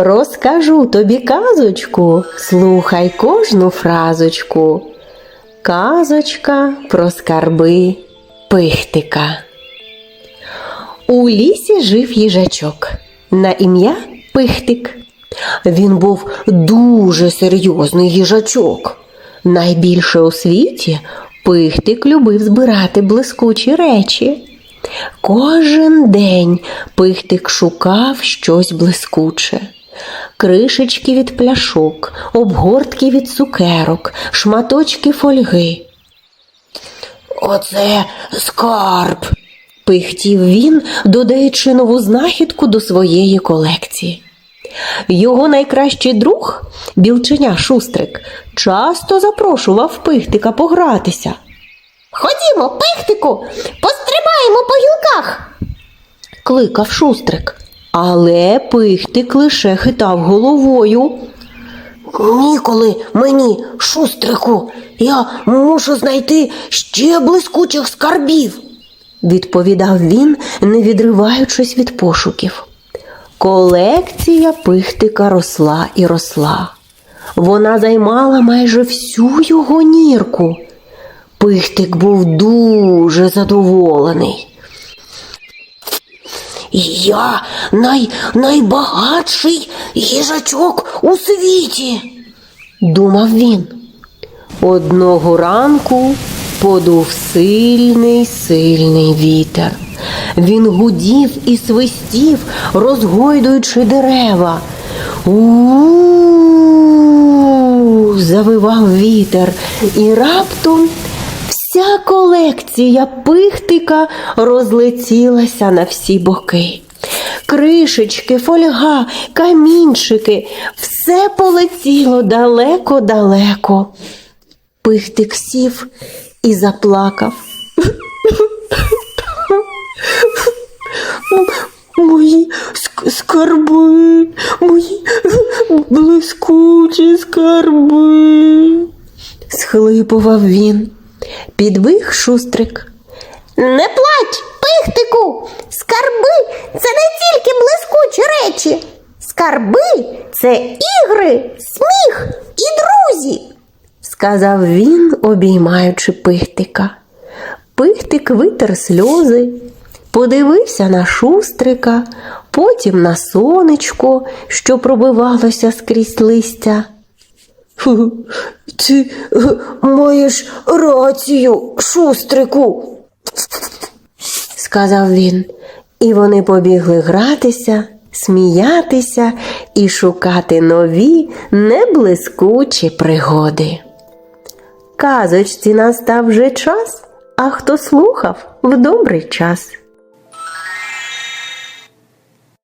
Розкажу тобі казочку, слухай кожну фразочку. Казочка про скарби пихтика. У лісі жив їжачок на ім'я Пихтик. Він був дуже серйозний їжачок. Найбільше у світі Пихтик любив збирати блискучі речі. Кожен день Пихтик шукав щось блискуче. Кришечки від пляшок, обгортки від цукерок, шматочки фольги. Оце скарб, пихтів він, додаючи нову знахідку до своєї колекції. Його найкращий друг, білченя Шустрик, часто запрошував пихтика погратися. Ходімо, пихтику, пострибаємо по гілках, кликав Шустрик. Але пихтик лише хитав головою. Ніколи мені, шустрику, я мушу знайти ще блискучих скарбів, відповідав він, не відриваючись від пошуків. Колекція пихтика росла і росла. Вона займала майже всю його нірку. Пихтик був дуже задоволений. Я най, найбагатший їжачок у світі, думав він. Одного ранку подув сильний, сильний вітер. Він гудів і свистів, розгойдуючи дерева. У завивав вітер, і раптом Вся колекція пихтика розлетілася на всі боки. Кришечки, фольга, камінчики все полетіло далеко-далеко. Пихтик сів і заплакав. Мої скарби, мої блискучі скарби, схлипував він. Підбіг шустрик. Не плач, пихтику! Скарби це не тільки блискучі речі. Скарби це ігри, сміх і друзі, сказав він, обіймаючи пихтика. Пихтик витер сльози, подивився на шустрика, потім на сонечко, що пробивалося скрізь листя. Ти е, маєш рацію, шустрику, сказав він, і вони побігли гратися, сміятися і шукати нові неблискучі пригоди. Казочці настав вже час, а хто слухав в добрий час.